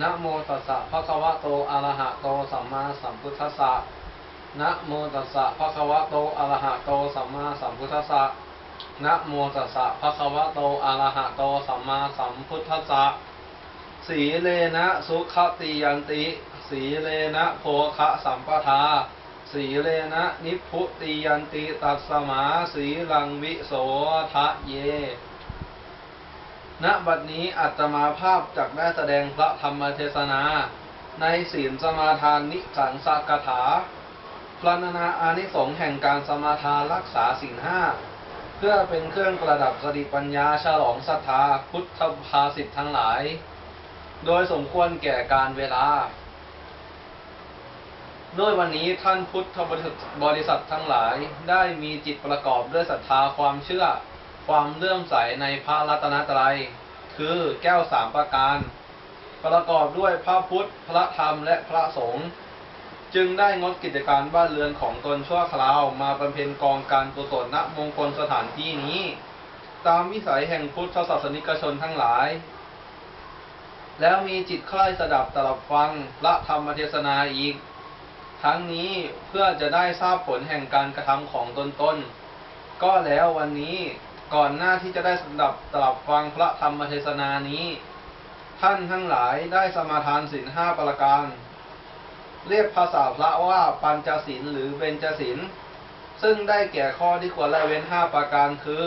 นะโมตัสสะภะคะวะโตอะระหะโตสัมมาสัมพุทธัสสะนะโมตัสสะภะคะวะโตอะระหะโตสัมมาสัมพุทธัสสะนะโมตัสสะภะคะวะโตอะระหะโตสัมมาสัมพุทธัสสะสีเลนะสุขติยันติ สีเลนะโภคะสัมปทา สีเลนะนิพุติยันติตัสมาสีลังวิโสทะเย ณบัดนี้อัตมาภาพจักได้แสดงพระธรรมเทศนา ในศีลสมาทานนิสังสกถาพรรณนาอานิสงส์แห่งการสมาทานรักษาศีลห้าเพื่อเป็นเครื่องประดับสติปัญญาฉลองศรัทธาพุทธภาสิทธ์ทั้งหลาย โดยสมควรแก่การเวลา ด้วยวันนี้ท่านพุทธบริษัททั้งหลายได้มีจิตประกอบด้วยศรัทธาความเชื่อ ความเลื่อมใสในพระรัตนตรัย คือแก้วสามประการ ประกอบด้วยพระพุทธ พระธรรมและพระสงฆ์จึงได้งดกิจการบ้านเรือนของตนชั่วคราวมาบำเพ็ญกองการกุศลณมงคลสถานที่นี้ ตามวิสัยแห่งพุทธศาสนิกชนทั้งหลาย แล้วมีจิตใคร่สดับตรับฟังพระธรรมเทศนาอีก ทั้งนี้เพื่อจะได้ทราบผลแห่งการกระทำของตนตนก็แล้ววันนี้ ก่อนหน้าที่จะได้สดับตรับฟังพระธรรมเทศนานี้ ท่านทั้งหลายได้สมาทานศีลห้าประการ เรียกภาษาพระว่าปัญจศีลหรือเบญจศีลซึ่งได้แก่ข้อที่ควรละเว้นห้าประการคือ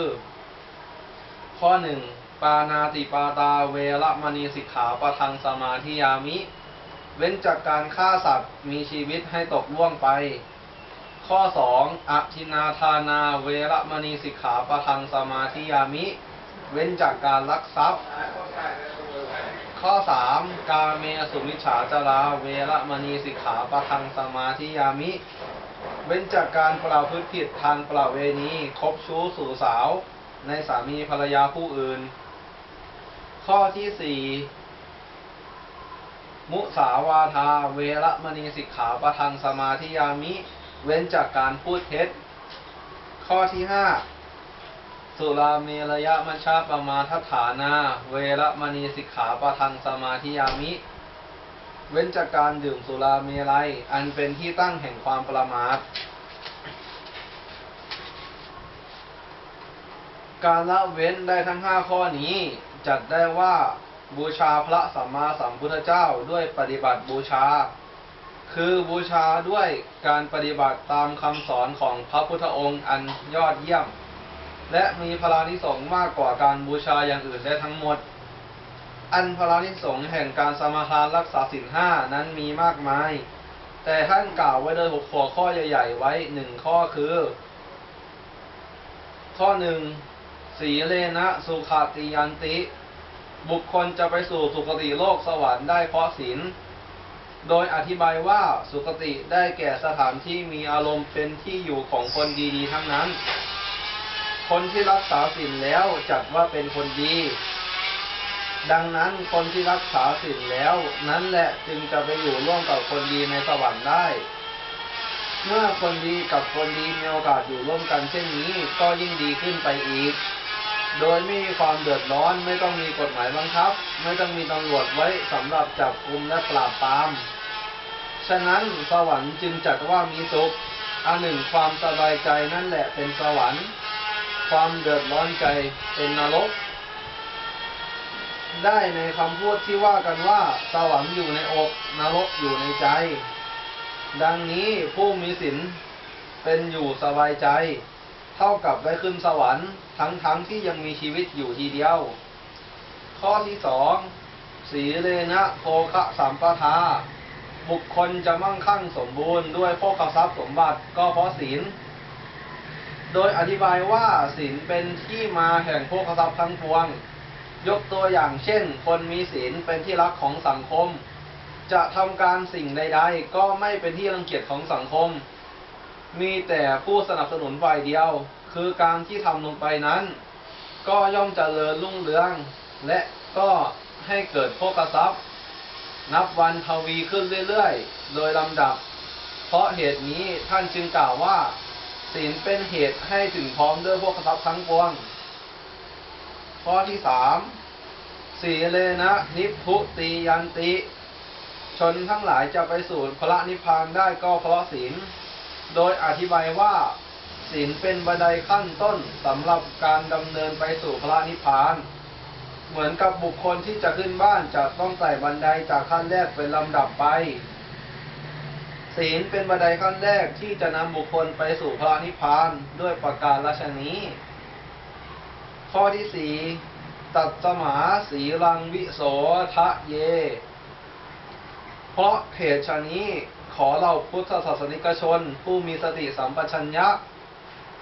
ข้อหนึ่งปานาติปาตาเวรมณีสิกขาปะทังสมาธิยามิ เว้นจากการฆ่าสัตว์มีชีวิตให้ตกล่วงไป ข้อ 2. องอธินาทานาเวรมณีสิกขาปะทังสมาธิยามิ เว้นจากการลักทรัพย์ ข้อ 3. กาเมสุมิฉาจาราเวรมณีสิกขาปะทังสมาธิยามิ เว้นจากการประพฤติผิดทางประเวณีคบชู้สู่สาว ในสามีภรรยาผู้อื่น ข้อที่4มุสาวาทาเวรมณีสิกขาปะทังสมาธิยามิ เว้นจากการพูดเท็จ ข้อที่ห้าสุราเมรยมัชฌาปมาทฐานา เวรมณีสิกขาปะทังสมาธิยามิ เว้นจากการดื่มสุราเมลัยอันเป็นที่ตั้งแห่งความประมาทการละเว้นได้ทั้งห้าข้อนี้ จัดได้ว่าบูชาพระสัมมาสัมพุทธเจ้าด้วยปฏิบัติบูชา คือบูชาด้วยการปฏิบัติตามคำสอนของพระพุทธองค์อันยอดเยี่ยม และมีพลานิสงส์มากกว่าการบูชาอย่างอื่นได้ทั้งหมด อันพลานิสงส์แห่งการสมาทานรักษาศีลห้านั้นมีมากมาย แต่ท่านกล่าวไว้โดยหัวข้อใหญ่ๆไว้หนึ่งข้อคือ ข้อหนึ่งสีเลนะสุขติยันติ บุคคลจะไปสู่สุคติโลกสวรรค์ได้เพราะศีล โดยอธิบายว่าสุคติได้แก่สถานที่มีอารมณ์เป็นที่อยู่ของคนดีๆทั้งนั้น คนที่รักษาศีลแล้วจัดว่าเป็นคนดี ดังนั้นคนที่รักษาศีลแล้ว นั้นแหละจึงจะไปอยู่ร่วมกับคนดีในสวรรค์ได้ เมื่อคนดีกับคนดีมีโอกาสอยู่ร่วมกันเช่นนี้ก็ยิ่งดีขึ้นไปอีก โดยไม่มีความเดือดร้อนไม่ต้องมีกฎหมายบังคับ ไม่ต้องมีตำรวจไว้สำหรับจับกุมและปราบปราม ฉะนั้นสวรรค์จึงจัดว่ามีสุขอันหนึ่งความสบายใจนั่นแหละเป็นสวรรค์ ความเดือดร้อนใจเป็นนรก ได้ในคำพูดที่ว่ากันว่าสวรรค์อยู่ในอกนรกอยู่ในใจ ดังนี้ผู้มีศีลเป็นอยู่สบายใจ เท่ากับได้ขึ้นสวรรค์ทั้งๆทที่ยังมีชีวิตอยู่ทีเดียว ข้อที่สองสีเลนะโภคะสัมปทา บุคคลจะมั่งคั่งสมบูรณ์ด้วยโภคทรัพย์สมบัติก็เพราะศีล โดยอธิบายว่าศีลเป็นที่มาแห่งโภคทรัพย์ทั้งปวง ยกตัวอย่างเช่น คนมีศีลเป็นที่รักของสังคม จะทำการสิ่งใด ๆ ก็ไม่เป็นที่รังเกียจของสังคม มีแต่ผู้สนับสนุนฝ่ายเดียว คือการที่ทำลงไปนั้น ก็ย่อมเจริญรุ่งเรือง และก็ให้เกิดโภคทรัพย์ นับวันทวีขึ้นเรื่อยๆ โดยลำดับ เพราะเหตุนี้ท่านจึงกล่าวว่า ศีลเป็นเหตุให้ถึงพร้อมด้วยโภคทรัพย์ทั้งปวง ข้อที่สามสีเลนะนิพุติยันติ ชนทั้งหลายจะไปสู่พระนิพพานได้ก็เพราะศีล โดยอธิบายว่าศีลเป็นบันไดขั้นต้นสำหรับการดำเนินไปสู่พระนิพพาน เหมือนกับบุคคลที่จะขึ้นบ้านจะต้องไต่บันไดจากขั้นแรกเป็นลำดับไป ศีลเป็นบันไดขั้นแรกที่จะนำบุคคลไปสู่พระนิพพานด้วยประการละชนี้ ข้อที่สี่ตัดสมาสีรังวิโสทะเย เพราะเหตุชะนี้ ขอเราพุทธศาสนิกชน ผู้มีสติสัมปชัญญะ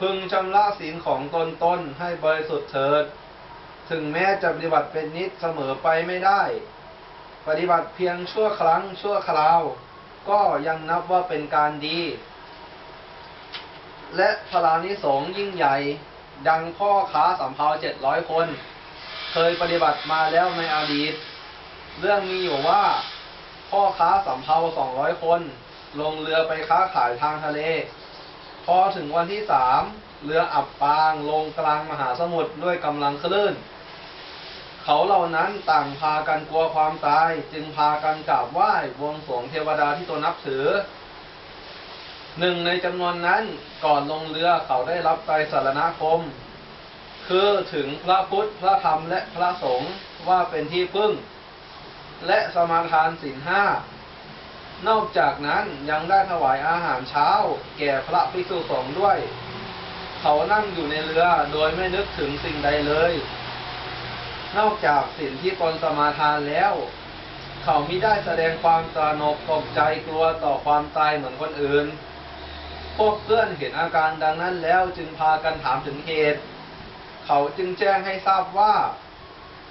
พึงชำระศีลของตนตนให้บริสุทธิ์เถิด ถึงแม้จะปฏิบัติเป็นนิดเสมอไปไม่ได้ ปฏิบัติเพียงชั่วครั้งชั่วคราว ก็ยังนับว่าเป็นการดี และพลานิสงส์ยิ่งใหญ่ ดังพ่อค้าสำเภาเจ็ดร้อยคน เคยปฏิบัติมาแล้วในอดีต เรื่องมีอยู่ว่า พ่อค้าสำเภาสองร้อยคน ลงเรือไปค้าขายทางทะเล พอถึงวันที่สามเรืออับปางลงกลางมหาสมุทรด้วยกำลังคลื่น เขาเหล่านั้นต่างพากันกลัวความตาย จึงพากันกราบไหว้บวงสรวงเทวดาที่ตนนับถือ หนึ่งในจำนวนนั้นก่อนลงเรือเขาได้รับไตรสารณคม คือถึงพระพุทธ พระธรรมและพระสงฆ์ว่าเป็นที่พึ่ง และสมาทานศีลห้านอกจากนั้นยังได้ถวายอาหารเช้า แก่พระภิกษุสงฆ์ด้วย เขานั่งอยู่ในเรือโดยไม่นึกถึงสิ่งใดเลย นอกจากสิ่งที่ตนสมาทานแล้ว เขามิได้แสดงความตระหนกตกใจกลัวต่อความตายเหมือนคนอื่น พวกเพื่อนเห็นอาการดังนั้นแล้วจึงพากันถามถึงเหตุ เขาจึงแจ้งให้ทราบว่า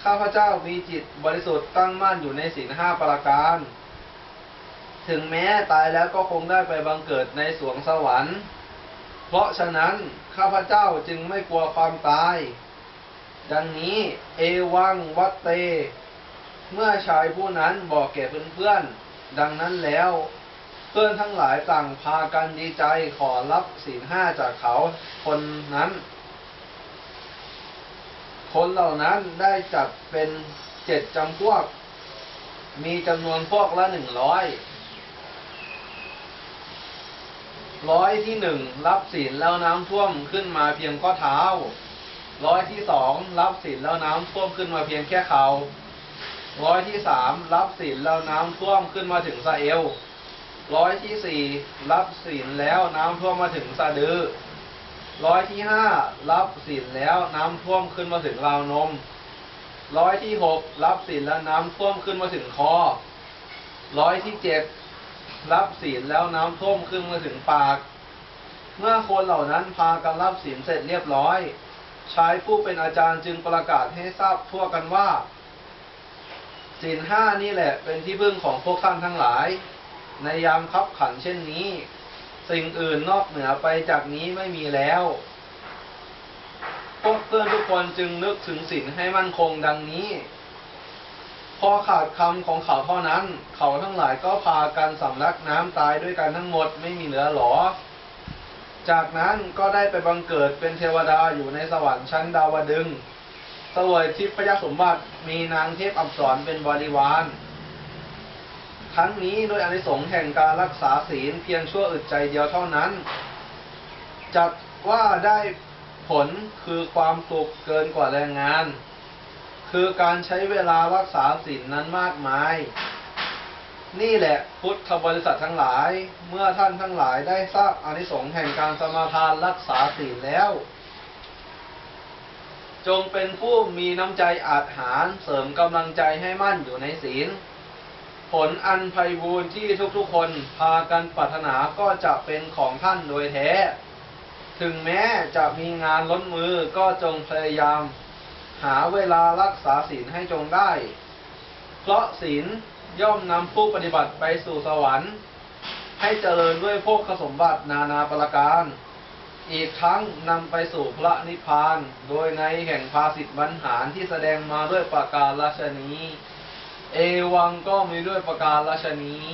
ข้าพเจ้ามีจิตบริสุทธิ์ตั้งมั่นอยู่ในศีลห้าประการ ถึงแม้ตายแล้วก็คงได้ไปบังเกิดในสวงสวรรค์ เพราะฉะนั้นข้าพเจ้าจึงไม่กลัวความตาย ดังนี้เอวังวัตเต เมื่อชายผู้นั้นบอกแก่เพื่อนๆ ดังนั้นแล้ว เพื่อนทั้งหลายต่างพากันดีใจขอรับศีลห้าจากเขาคนนั้น คนเหล่านั้นได้จัดเป็นเจ็ดจำพวก มีจำนวนพวกละหนึ่งร้อยร้อยที่หนึ่งรับศีลแล้วน้ำท่วมขึ้นมาเพียงข้อเท้า ร้อยที่สองรับศีลแล้วน้ำท่วมขึ้นมาเพียงแค่เขาร้อยที่สามรับศีลแล้วน้ำท่วมขึ้นมาถึงสะเอว ร้อยที่สี่รับศีลแล้วน้ำท่วมมาถึงสะดือ ร้อยที่ห้ารับศีลแล้วน้ำท่วมขึ้นมาถึงราวนม ร้อยที่หกรับศีลแล้วน้ำท่วมขึ้นมาถึงคอ ร้อยที่เจ็ดรับศีลแล้วน้ำท่วมขึ้นมาถึงปาก เมื่อคนเหล่านั้นพากันรับศีลเสร็จเรียบร้อย ชายผู้เป็นอาจารย์จึงประกาศให้ทราบทั่วกันว่าศีลห้านี่แหละเป็นที่พึ่งของพวกท่านทั้งหลาย ในยามคับขันเช่นนี้ สิ่งอื่นนอกเหนือไปจากนี้ไม่มีแล้ว พวกเพื่อนทุกคนจึงนึกถึงศีลให้มั่นคงดังนี้ พอขาดคำของเขาเท่านั้น เขาทั้งหลายก็พากันสำลักน้ำตายด้วยกันทั้งหมดไม่มีเหลือหรอ จากนั้นก็ได้ไปบังเกิดเป็นเทวดาอยู่ในสวรรค์ชั้นดาวดึงสวยทิพยสมบัติมีนางเทพอับสรเป็นบริวาร ทั้งนี้โดยอนิสงส์แห่งการรักษาศีลเพียงชั่วอึดใจเดียวเท่านั้นจัดว่าได้ผลคือความสุขเกินกว่าแรงงาน คือการใช้เวลารักษาศีลนั้นมากมาย นี่แหละพุทธบริษัททั้งหลาย เมื่อท่านทั้งหลายได้ทราบอนิสงส์แห่งการสมาทานรักษาศีลแล้ว จงเป็นผู้มีน้ำใจอาจหารเสริมกำลังใจให้มั่นอยู่ในศีล ผลอันไพบูรณ์ที่ทุกๆคนพากันปรารถนาก็จะเป็นของท่านโดยแท้ ถึงแม้จะมีงานล้นมือก็จงพยายาม หาเวลารักษาศีลให้จงได้ เพราะศีลย่อมนำผู้ปฏิบัติไปสู่สวรรค์ ให้เจริญด้วยโภคสมบัตินานาประการ อีกทั้งนำไปสู่พระนิพพาน โดยในแห่งภาสิทธิบรรหารที่แสดงมาด้วยประการราชนี้ เอวังก็มีด้วยประการราชนี้